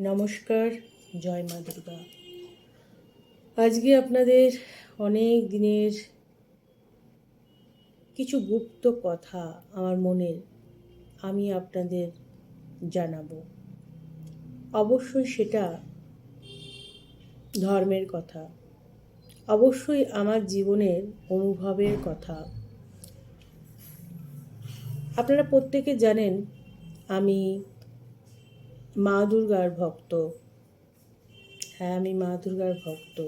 নমস্কার, জয় মা দুর্গা। আজকে আপনাদের অনেক দিনের কিছু গুপ্ত কথা আমার মনের আমি আপনাদের জানাব। অবশ্যই সেটা ধর্মের কথা। অবশ্যই আমার জীবনের অনুভবের কথা। আপনারা প্রত্যেকে জানেন আমি মা দুর্গার ভক্ত। হ্যাঁ আমি মা দুর্গার ভক্ত।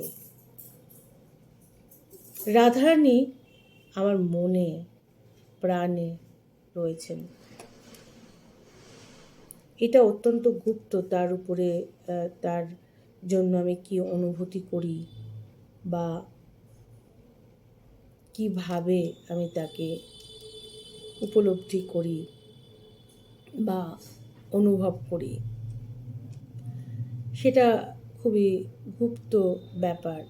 রাধারানী আমার মনে, প্রাণে রয়েছেন। এটা অত্যন্ত গুপ্ত, তার উপরে তার জন্য আমি কি অনুভূতি করি বা কীভাবে আমি তাকে উপলব্ধি করি বা অনুভব করি। সেটা খুবই গুপ্ত ব্যাপার।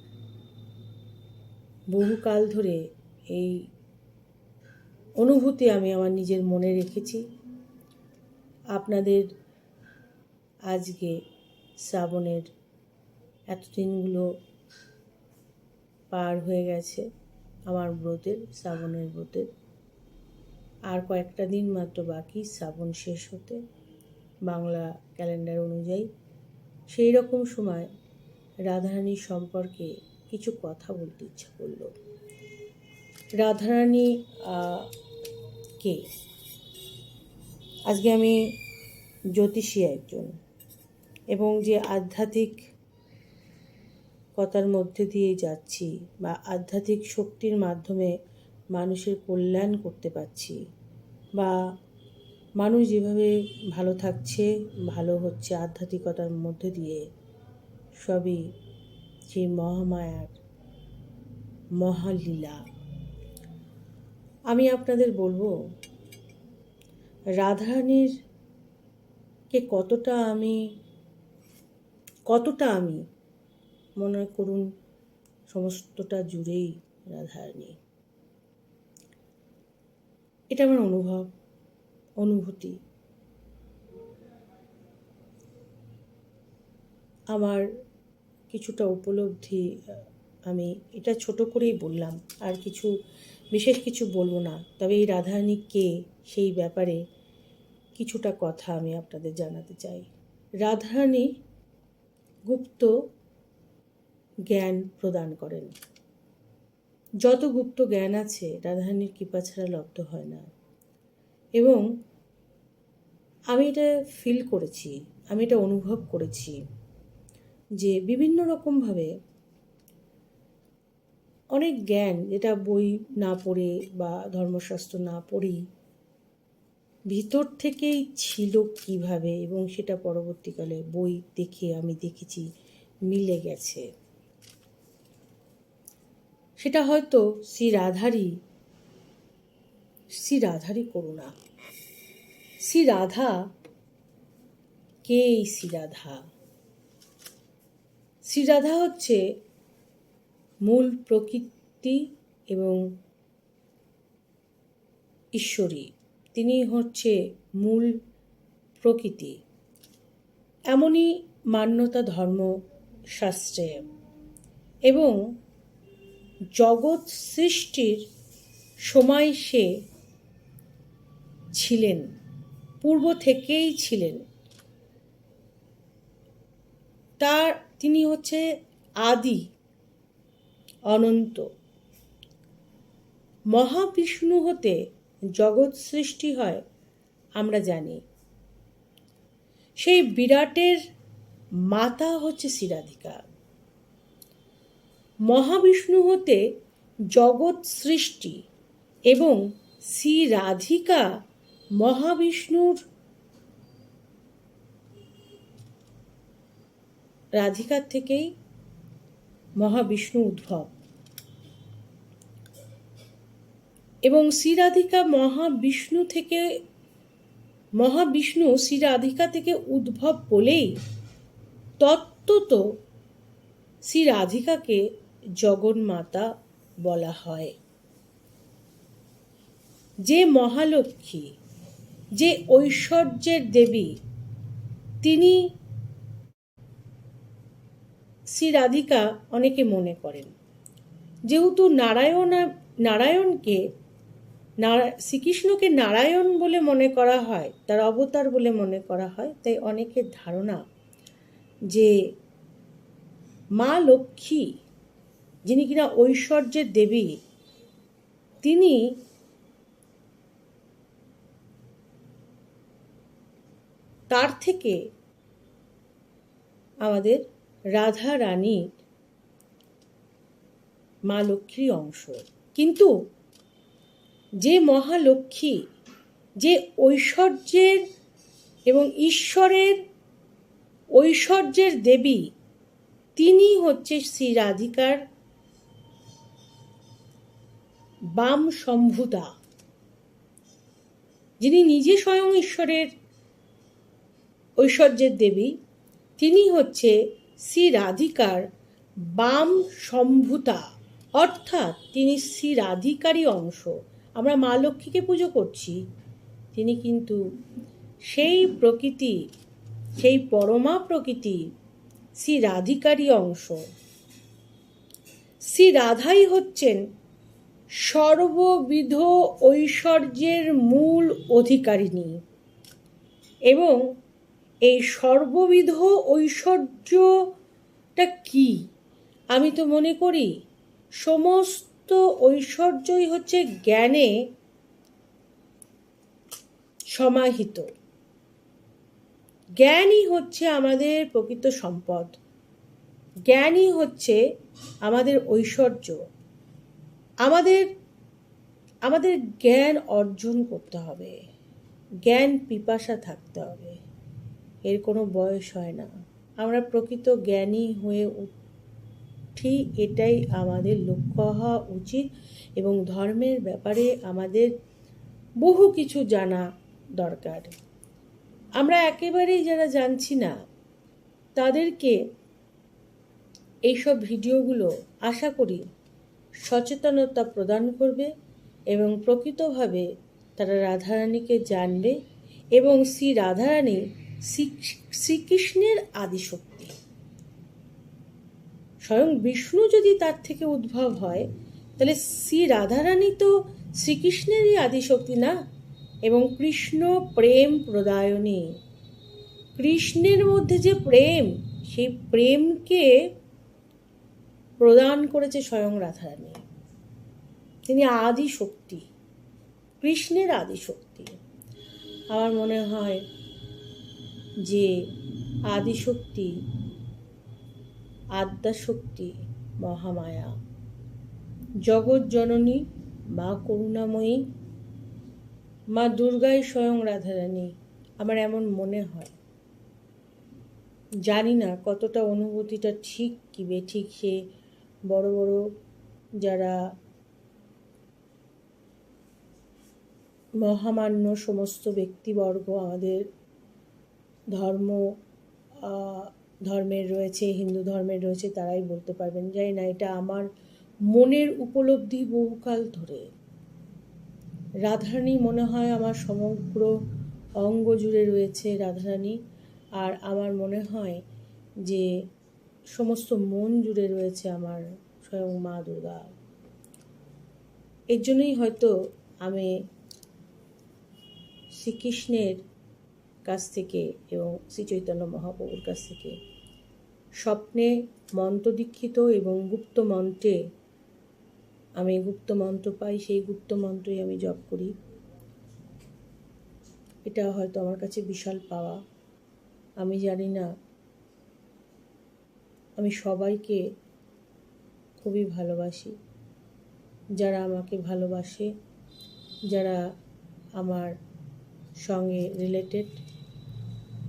বহুকাল ধরে এই অনুভূতি আমি আমার নিজের মনে রেখেছি। আপনাদের আজকে শ্রাবণের এতদিনগুলো পার হয়ে গেছে, আমার ব্রতের, শ্রাবণের ব্রতের। আর কয়েকটা দিন মাত্র বাকি, শ্রাবণ শেষ হতে। বাংলা ক্যালেন্ডার অনুযায়ী সেই রকম সময় রাধারানীর সম্পর্কে কিছু কথা বলতে ইচ্ছা করল। রাধারানী কে? আজকে আমি জ্যোতিষী একজন এবং যে আধ্যাত্মিক কথার মধ্যে দিয়ে যাচ্ছি বা আধ্যাত্মিক শক্তির মাধ্যমে মানুষের কল্যাণ করতে পারছি বা মানুষ যেভাবে ভালো থাকছে, ভালো হচ্ছে আধ্যাত্মিকতার মধ্যে দিয়ে, সবই সেই মহামায়ার, মহালীলা। আমি আপনাদের বলব, রাধারানীর কে কতটা আমি কতটা আমি মনে করুন সমস্তটা জুড়েই রাধারানী। এটা আমার অনুভব। অনুভূতি। আমার কিছুটা উপলব্ধি, আমি এটা ছোট করেই বললাম, আর কিছু, বিশেষ কিছু বলব না। তবে এই রাধারানী কে, সেই ব্যাপারে কিছুটা কথা আমি আপনাদের জানাতে চাই। রাধারানী গুপ্ত জ্ঞান প্রদান করেন। যত গুপ্ত জ্ঞান আছে, রাধারানীর কৃপা ছাড়া লব্ধ হয় না। এবং আমি এটা ফিল করেছি, আমি এটা অনুভব করেছি যে বিভিন্ন রকমভাবে অনেক জ্ঞান যেটা বই না পড়ে বা ধর্মশাস্ত্র না পড়েই ভিতর থেকেই ছিল কীভাবে এবং সেটা পরবর্তীকালে বই দেখে আমি দেখেছি মিলে গেছে। সেটা হয়তো শ্রী রাধারই শ্রী রাধারই করুণা। শ্রী রাধা, কে এই শ্রী রাধা? শ্রী রাধা হচ্ছে মূল প্রকৃতি এবং ঈশ্বরী। তিনি হচ্ছে মূল প্রকৃতি। এমনই মান্যতা ধর্ম ধর্মশাস্ত্রে এবং জগৎ সৃষ্টির সময় সে ছিলেন। পূর্ব থেকেই ছিলেন। তার, তিনি হচ্ছে আদি অনন্ত। মহাবিষ্ণু হতে জগৎ সৃষ্টি হয়, আমরা জানি। সেই বিরাটের মাতা হচ্ছে শ্রীরাধিকা। মহাবিষ্ণু হতে জগৎ সৃষ্টি এবং শ্রী রাধিকা মহাবিষ্ণুর রাধিকার থেকেই মহাবিষ্ণু উদ্ভব। এবং শ্রীরাধিকা মহাবিষ্ণু থেকে, মহাবিষ্ণু শ্রীরাধিকা থেকে উদ্ভব বলেই তত্ত্বত শ্রী রাধিকাকে জগন্মাতা বলা হয়। যে মহালক্ষ্মী যে ঐশ্বর্যের দেবী, তিনি শ্রী রাধিকা অনেকে মনে করেন। যেহেতু নারায়ণ, নারায়ণকে নারা- শ্রীকৃষ্ণকে নারায়ণ বলে মনে করা হয়, তার অবতার বলে মনে করা হয়, তাই অনেকের ধারণা যে মা লক্ষ্মী, যিনি কিনা ঐশ্বর্যের দেবী, তিনি তার থেকে আমাদের রাধা রানী মা লক্ষ্মীর অংশ। কিন্তু যে মহালক্ষ্মী, যে ঐশ্বর্যের এবং ঈশ্বরের ঐশ্বর্যের দেবী, তিনি হচ্ছে শ্রী রাধিকার বাম সম্ভুতা যিনি নিজে স্বয়ং ঈশ্বরের ঐশ্বর্যের দেবী, তিনি হচ্ছে শ্রী রাধিকার বাম সম্ভুতা। অর্থাৎ তিনি শ্রী রাধিকারই অংশ। আমরা মা লক্ষ্মীকে পুজো করছি। তিনি কিন্তু সেই প্রকৃতি, সেই পরমা প্রকৃতি শ্রী রাধিকারই অংশ। শ্রী রাধাই হচ্ছেন সর্ববিধ ঐশ্বর্যের মূল অধিকারিণী এবং এই সর্ববিধ ঐশ্বর্যটা কি? আমি তো মনে করি সমস্ত ঐশ্বর্যই হচ্ছে জ্ঞানে সমাহিত। জ্ঞানই হচ্ছে আমাদের প্রকৃত সম্পদ। জ্ঞানই হচ্ছে আমাদের ঐশ্বর্য। আমাদের আমাদের জ্ঞান অর্জন করতে হবে। জ্ঞান পিপাসা থাকতে হবে। এর কোনো বয়স হয় না। আমরা প্রকৃত জ্ঞানী হয়ে উঠি, এটাই আমাদের লক্ষ্য হওয়া উচিত এবং ধর্মের ব্যাপারে আমাদের বহু কিছু জানা দরকার। আমরা একেবারেই যারা জানছি না, তাদেরকে এইসব ভিডিওগুলো আশা করি সচেতনতা প্রদান করবে এবং প্রকৃতভাবে তারা রাধারানীকে জানবে এবং শ্রী রাধারানী শ্রীকৃষ্ণের আদিশক্তি। স্বয়ং বিষ্ণু যদি তার থেকে উদ্ভব হয়, তাহলে শ্রী রাধারানী তো শ্রীকৃষ্ণেরই আদিশক্তি না, এবং কৃষ্ণ প্রেম প্রদায়নী। কৃষ্ণের মধ্যে যে প্রেম, সেই প্রেমকে প্রদান করেছে স্বয়ং রাধারানী। তিনি আদি শক্তি কৃষ্ণের আদি শক্তি আমার মনে হয় যে আদিশক্তি, আদ্যাশক্তি মহামায়া। জগৎ জননী, মা করুণাময়ী, মা দুর্গাই স্বয়ং রাধারানী, আমার এমন মনে হয়। জানি না কতটা অনুভূতিটা ঠিক কি বেঠিক সে বড় বড় যারা মহামান্য সমস্ত ব্যক্তিবর্গ আমাদের ধর্ম ধর্মের রয়েছে, হিন্দু ধর্মের রয়েছে, তারাই বলতে পারবেন। জানি না, এটা আমার মনের উপলব্ধি বহুকাল ধরে। রাধারানী মনে হয় আমার সমগ্র অঙ্গ জুড়ে রয়েছে রাধারানী, আর আমার মনে হয় যে সমস্ত মন জুড়ে রয়েছে আমার স্বয়ং মা দুর্গা। এর জন্যই হয়তো আমি শ্রীকৃষ্ণের কাছ থেকে এবং শ্রী চৈতন্য মহাপ্রভুর কাছ থেকে স্বপ্নে মন্ত্রদীক্ষিত এবং গুপ্ত মন্ত্রে আমি গুপ্ত মন্ত্র পাই, সেই গুপ্ত মন্ত্রই আমি জপ করি। এটা হয়তো আমার কাছে বিশাল পাওয়া। আমি জানি না। আমি সবাইকে খুবই ভালোবাসি। যারা আমাকে ভালোবাসে, যারা আমার সঙ্গে রিলেটেড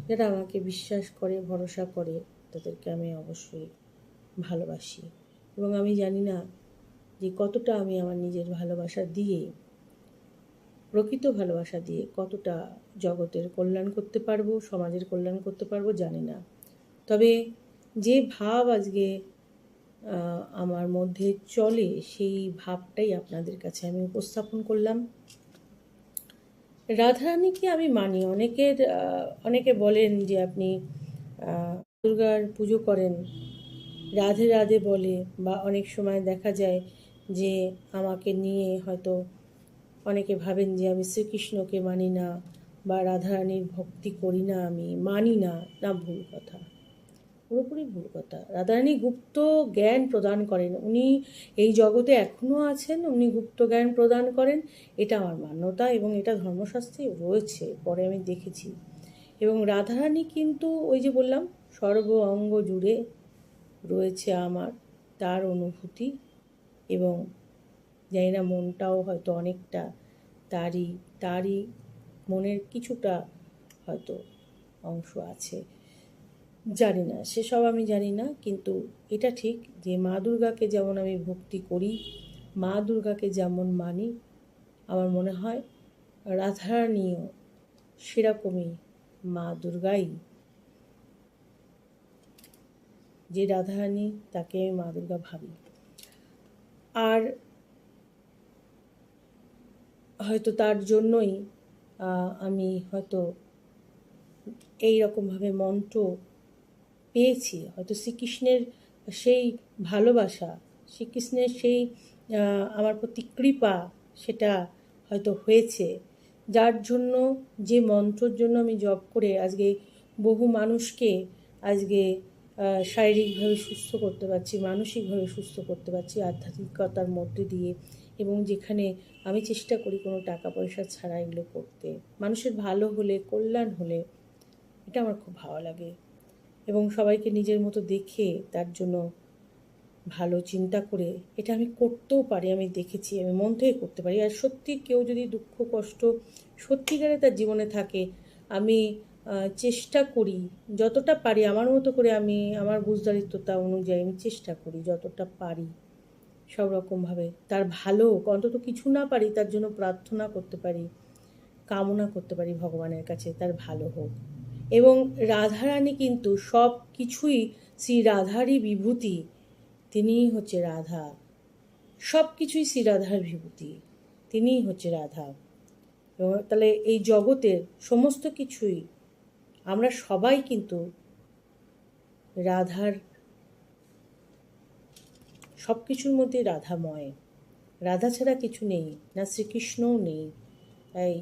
যারা আমাকে বিশ্বাস করে, ভরসা করে, তাদেরকে আমি অবশ্যই ভালোবাসি। এবং আমি জানি না যে কতটা আমি আমার নিজের ভালোবাসা দিয়ে, প্রকৃত ভালোবাসা দিয়ে কতটা জগতের কল্যাণ করতে পারব, সমাজের কল্যাণ করতে পারব, জানি না। তবে যে ভাব আজকে আমার মধ্যে চলে, সেই ভাবটাই আপনাদের কাছে আমি উপস্থাপন করলাম। রাধারানীকে আমি মানি? অনেকের অনেকে বলেন যে আপনি দুর্গার পুজো করেন, রাধে রাধে বলে, বা অনেক সময় দেখা যায় যে আমাকে নিয়ে হয়তো অনেকে ভাবেন যে আমি শ্রীকৃষ্ণকে মানি না, বা রাধারানীর ভক্তি করি না আমি, মানি না না ভুল কথা। পুরোপুরি ভুল কথা। রাধারানী গুপ্ত জ্ঞান প্রদান করেন। উনি এই জগতে এখনও আছেন, উনি গুপ্ত জ্ঞান প্রদান করেন। এটা আমার মান্যতা এবং এটা ধর্মশাস্ত্রে রয়েছে, পরে আমি দেখেছি। এবং রাধারানী কিন্তু ওই যে বললাম সর্ব অঙ্গ জুড়ে রয়েছে আমার, তার অনুভূতি এবং জানি না মনটাও হয়তো অনেকটা তারই তারই মনের কিছুটা হয়তো অংশ আছে। জানি না, সেসব আমি জানি না, কিন্তু এটা ঠিক যে মা দুর্গাকে যেমন আমি ভক্তি করি, মা দুর্গাকে যেমন মানি, আমার মনে হয় রাধারানীও সেরকমই মা দুর্গাই। যে রাধারানী, তাকে আমি মা দুর্গা ভাবি। আর হয়তো তার জন্যই আমি হয়তো এই রকমভাবে মন্ত্র পেয়েছি। হয়তো শ্রীকৃষ্ণের সেই ভালোবাসা, শ্রীকৃষ্ণের সেই আমার প্রতি কৃপা সেটা হয়তো হয়েছে। যার জন্য, যে মন্ত্রর জন্য আমি জব করে আজকে বহু মানুষকে আজকে শারীরিকভাবে সুস্থ করতে পারছি, মানসিকভাবে সুস্থ করতে পারছি আধ্যাত্মিকতার মধ্যে দিয়ে এবং যেখানে আমি চেষ্টা করি কোনো টাকা পয়সা ছাড়া এগুলো করতে। মানুষের ভালো হলে, কল্যাণ হলে এটা আমার খুব ভালো লাগে। এবং সবাইকে নিজের মতো দেখে তার জন্য ভালো চিন্তা করে, এটা আমি করতেও পারি, আমি দেখেছি, আমি মন থেকে করতে পারি। আর সত্যি কেউ যদি দুঃখ, কষ্ট সত্যিকারে তার জীবনে থাকে, আমি চেষ্টা করি, যতটা পারি, আমার মতো করে আমি, আমার বুঝদারিত্বতা অনুযায়ী আমি চেষ্টা করি, যতটা পারি, সব রকমভাবে। তার ভালো অন্তত কিছু না পারি, তার জন্য প্রার্থনা করতে পারি, কামনা করতে পারি ভগবানের কাছে, তার ভালো হোক। এবং রাধারানী কিন্তু সব কিছুই শ্রী রাধারই বিভূতি। তিনিই হচ্ছে রাধা। সব কিছুই শ্রী রাধার বিভূতি। তিনিই হচ্ছে রাধা। এবং তাহলে এই জগতের সমস্ত কিছুই আমরা সবাই কিন্তু রাধার, সব কিছুর মধ্যে রাধাময়। রাধা ছাড়া কিছু নেই, না শ্রীকৃষ্ণও নেই। তাই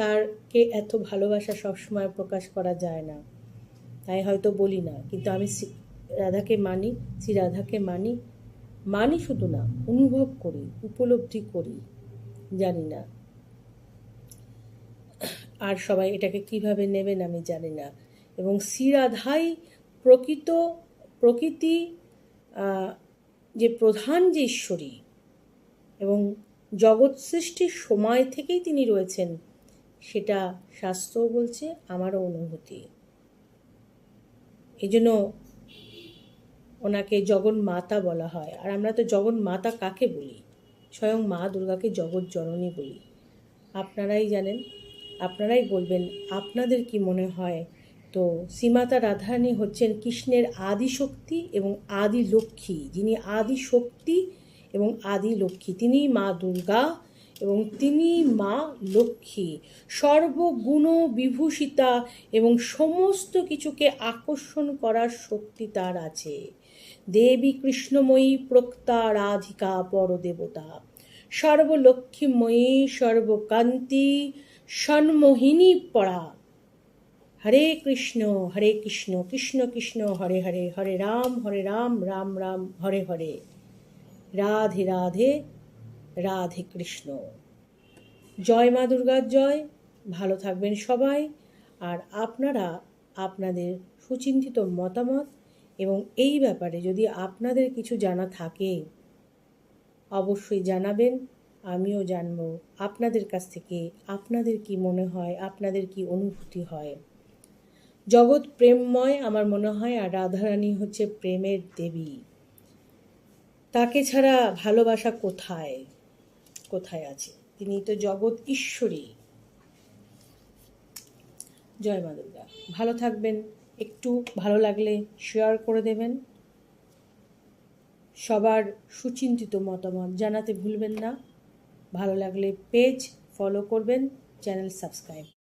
তারকে এত ভালোবাসা সবসময় প্রকাশ করা যায় না। তাই হয়তো বলি না, কিন্তু আমি রাধাকে মানি, শ্রী রাধাকে মানি মানি শুধু না, অনুভব করি, উপলব্ধি করি, জানি না। আর সবাই এটাকে কীভাবে নেবেন আমি জানি না। এবং শ্রীরাধাই প্রকৃত, প্রকৃতি যে প্রধান যে ঈশ্বরী এবং জগৎ সৃষ্টির সময় থেকেই তিনি রয়েছেন সেটা শাস্ত্রও বলছে, আমারও অনুভূতি। এই জন্য ওনাকে জগন মাতা বলা হয়। আর আমরা তো জগন মাতা কাকে বলি? স্বয়ং মা দুর্গাকে জগৎ জননী বলি। আপনারাই জানেন, আপনারাই বলবেন, আপনাদের কি মনে হয়? তো শ্রীমাতা রাধারানী হচ্ছেন কৃষ্ণের আদি শক্তি এবং আদি লক্ষ্মী যিনি আদি শক্তি এবং আদি লক্ষ্মী তিনি মা দুর্গা। এবং তিনি মা লক্ষ্মী। সর্বগুণ বিভূষিতা এবং সমস্ত কিছুকে আকর্ষণ করার শক্তি তার আছে। দেবী কৃষ্ণময়ী প্রক্তা রাধিকা পরদেবতা। সর্বলক্ষ্মীময়ী, সর্বকান্তি, সন্মোহিনী পড়া হরে কৃষ্ণ হরে কৃষ্ণ কৃষ্ণ কৃষ্ণ, হরে হরে হরে রাম হরে রাম রাম রাম, হরে হরে। রাধে রাধে। রাধে কৃষ্ণ। জয় মা দুর্গার জয়, ভালো থাকবেন সবাই। আর আপনারা আপনাদের সুচিন্তিত মতামত এবং এই ব্যাপারে যদি আপনাদের কিছু জানা থাকে, অবশ্যই জানাবেন। আমিও জানব আপনাদের কাছ থেকে আপনাদের কি মনে হয়, আপনাদের কি অনুভূতি হয়। জগৎ প্রেমময় আমার মনে হয়, আর রাধারানী হচ্ছে প্রেমের দেবী। তাকে ছাড়া ভালোবাসা কোথায়? কোথায় আছে তিনি তো জগৎ ঈশ্বরী। জয় মা দুর্গা। ভালো থাকবেন। একটু ভালো লাগলে শেয়ার করে দেবেন। সবার সুচিন্তিত মতামত জানাতে ভুলবেন না। ভালো লাগলে পেজ ফলো করবেন চ্যানেল সাবস্ক্রাইব